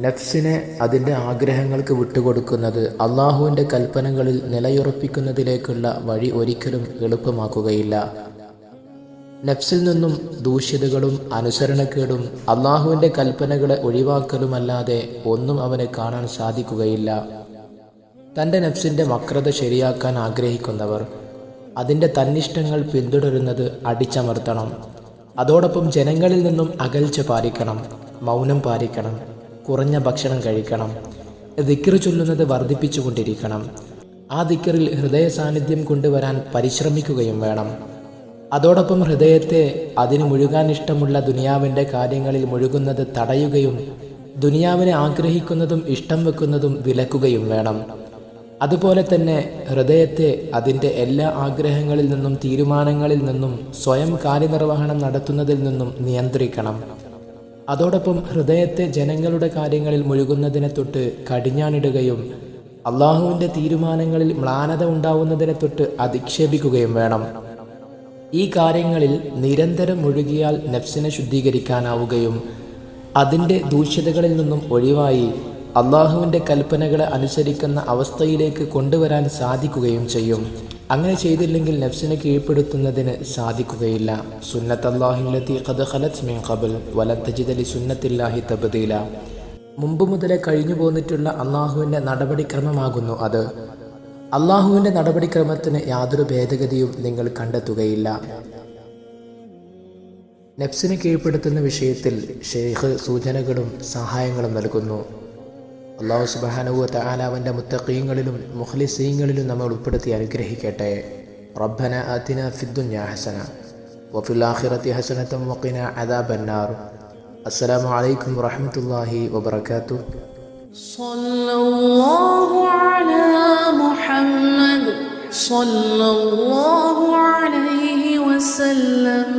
നഫ്സിനെ അതിന്റെ ആഗ്രഹങ്ങൾക്ക് വിട്ടുകൊടുക്കുന്നത് അള്ളാഹുവിന്റെ കൽപ്പനകളിൽ നിലയുറപ്പിക്കുന്നതിലേക്കുള്ള വഴി ഒരിക്കലും എളുപ്പമാക്കുകയില്ല. നഫ്സിൽ നിന്നും ദൂഷ്യതകളും അനുസരണക്കേടും അള്ളാഹുവിന്റെ കൽപ്പനകളെ ഒഴിവാക്കലുമല്ലാതെ ഒന്നും അവനെ കാണാൻ സാധിക്കുകയില്ല. തന്റെ നഫ്സിന്റെ വക്രത ശരിയാക്കാൻ ആഗ്രഹിക്കുന്നവർ അതിന്റെ തന്നിഷ്ടങ്ങൾ പിന്തുടരുന്നത് അടിച്ചമർത്തണം. അതോടൊപ്പം ജനങ്ങളിൽ നിന്നും അകൽച്ച പാലിക്കണം മൗനം പാലിക്കണം കുറഞ്ഞ ഭക്ഷണം കഴിക്കണം ദിക്കർ ചൊല്ലുന്നത് വർദ്ധിപ്പിച്ചുകൊണ്ടിരിക്കണം. ആ ദിക്കറിൽ ഹൃദയ സാന്നിധ്യം കൊണ്ടുവരാൻ പരിശ്രമിക്കുകയും വേണം. അതോടൊപ്പം ഹൃദയത്തെ അതിന് മുഴുകാൻ ഇഷ്ടമുള്ള ദുനിയാവിന്റെ കാര്യങ്ങളിൽ മുഴുകുന്നത് തടയുകയും ദുനിയാവിനെ ആഗ്രഹിക്കുന്നതും ഇഷ്ടം വെക്കുന്നതും വിലക്കുകയും വേണം. അതുപോലെ തന്നെ ഹൃദയത്തെ അതിന്റെ എല്ലാ ആഗ്രഹങ്ങളിൽ നിന്നും തീരുമാനങ്ങളിൽ നിന്നും സ്വയം കാര്യനിർവഹണം നടത്തുന്നതിൽ നിന്നും നിയന്ത്രിക്കണം. അതോടൊപ്പം ഹൃദയത്തെ ജനങ്ങളുടെ കാര്യങ്ങളിൽ മുഴുകുന്നതിനെ തൊട്ട് കടിഞ്ഞാണിടുകയും അള്ളാഹുവിന്റെ തീരുമാനങ്ങളിൽ മ്ലാനത ഉണ്ടാവുന്നതിനെ തൊട്ട് അധിക്ഷേപിക്കുകയും വേണം. ഈ കാര്യങ്ങളിൽ നിരന്തരം മുഴുകിയാൽ നഫ്സിനെ ശുദ്ധീകരിക്കാനാവുകയും അതിന്റെ ദൂഷ്യതകളിൽ നിന്നും ഒഴിവായി അള്ളാഹുവിന്റെ കൽപ്പനകളെ അനുസരിക്കുന്ന അവസ്ഥയിലേക്ക് കൊണ്ടുവരാൻ സാധിക്കുകയും ചെയ്യും. അങ്ങനെ ചെയ്തില്ലെങ്കിൽ നഫ്സിനെ കീഴ്പ്പെടുത്തുന്നതിന് സാധിക്കുകയില്ല. സുന്നത്ത് ഖദ് ഖലത് മിൻ സുന്നത്തില്ലാഹി തബ്ദീല. മുമ്പ് മുതലേ കഴിഞ്ഞു പോന്നിട്ടുള്ള അള്ളാഹുവിന്റെ നടപടിക്രമമാകുന്നു അത്. അള്ളാഹുവിന്റെ നടപടിക്രമത്തിന് യാതൊരു ഭേദഗതിയും നിങ്ങൾ കണ്ടെത്തുകയില്ല. നഫ്സിനെ കീഴ്പ്പെടുത്തുന്ന വിഷയത്തിൽ ഷെയ്ഖ് സൂചനകളും സഹായങ്ങളും നൽകുന്നു. അള്ളാഹു സുബാനുവ താലാവന്റെ മുത്തക്കീങ്ങളിലും മുഖ്ലിസീങ്ങളിലും നമ്മൾ ഉൾപ്പെടുത്തി അനുഗ്രഹിക്കട്ടെ. റബ്ബന അതിന ഫിദ്ദുന്യ ഹസന വഫിൽ ഹസനത്തും വക്കിന അദാ അദാബന്നാർ. അസ്സലാമു അലൈക്കും വറഹ്മത്തുള്ളാഹി വബറകാതുഹു. صلى الله عليه وسلم.